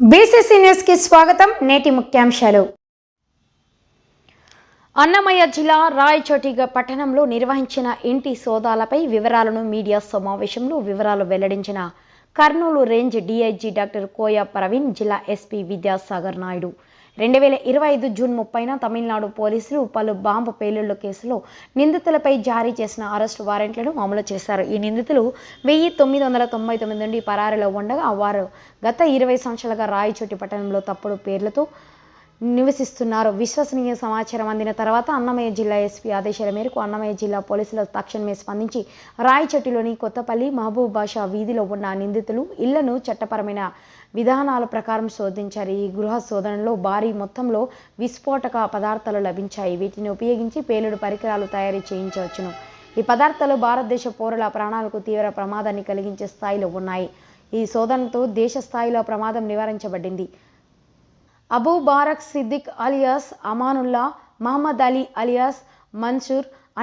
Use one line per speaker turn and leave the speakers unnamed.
BCC న్యూస్కి స్వాగతం నేటి ముఖ్యాంశాలు. అన్నమయ్య జిల్లా రాయచోటిగ పట్టణంలో నిర్వహించిన ఇంటి సోదాలపై వివరాలను మీడియా సమావేశంలో వివరాలు వెల్లడించిన Kurnool range DIG doctor Koya Praveen జిల్లా ఎస్పీ విద్యాసాగర్ నాయుడు. రెండు వేల ఇరవై ఐదు జూన్ ముప్పైన తమిళనాడు పోలీసులు పలు బాంబు పేలుళ్ళ కేసులో నిందితులపై జారీ చేసిన అరెస్టు వారెంట్లను అమలు చేశారు. ఈ నిందితులు వెయ్యి తొమ్మిది వందల తొంభై తొమ్మిది నుండి పరారీలో ఉండగా వారు గత ఇరవై సంవత్సరాలుగా రాయచోటి పట్టణంలో తప్పుడు పేర్లతో నివసిస్తున్నారు. విశ్వసనీయ సమాచారం అందిన తర్వాత అన్నమయ్య జిల్లా ఎస్పీ ఆదేశాల మేరకు అన్నమయ్య జిల్లా పోలీసులు తక్షణమే స్పందించి రాయచెట్టులోని కొత్తపల్లి మహబూబ్ బాషా వీధిలో ఉన్న నిందితులు ఇళ్ళను చట్టపరమైన విధానాల ప్రకారం శోధించారు. ఈ గృహ శోధనలో భారీ మొత్తంలో విస్ఫోటక పదార్థాలు లభించాయి. వీటిని ఉపయోగించి పేలుడు పరికరాలు తయారీ చేయించవచ్చును. ఈ పదార్థాలు భారతదేశ పౌరుల ప్రాణాలకు తీవ్ర ప్రమాదాన్ని కలిగించే స్థాయిలో ఉన్నాయి. ఈ శోధనతో దేశ స్థాయిలో ప్రమాదం నివారించబడింది. Abu Barak Siddique alias Amanullah Mohammed Ali alias Mansoor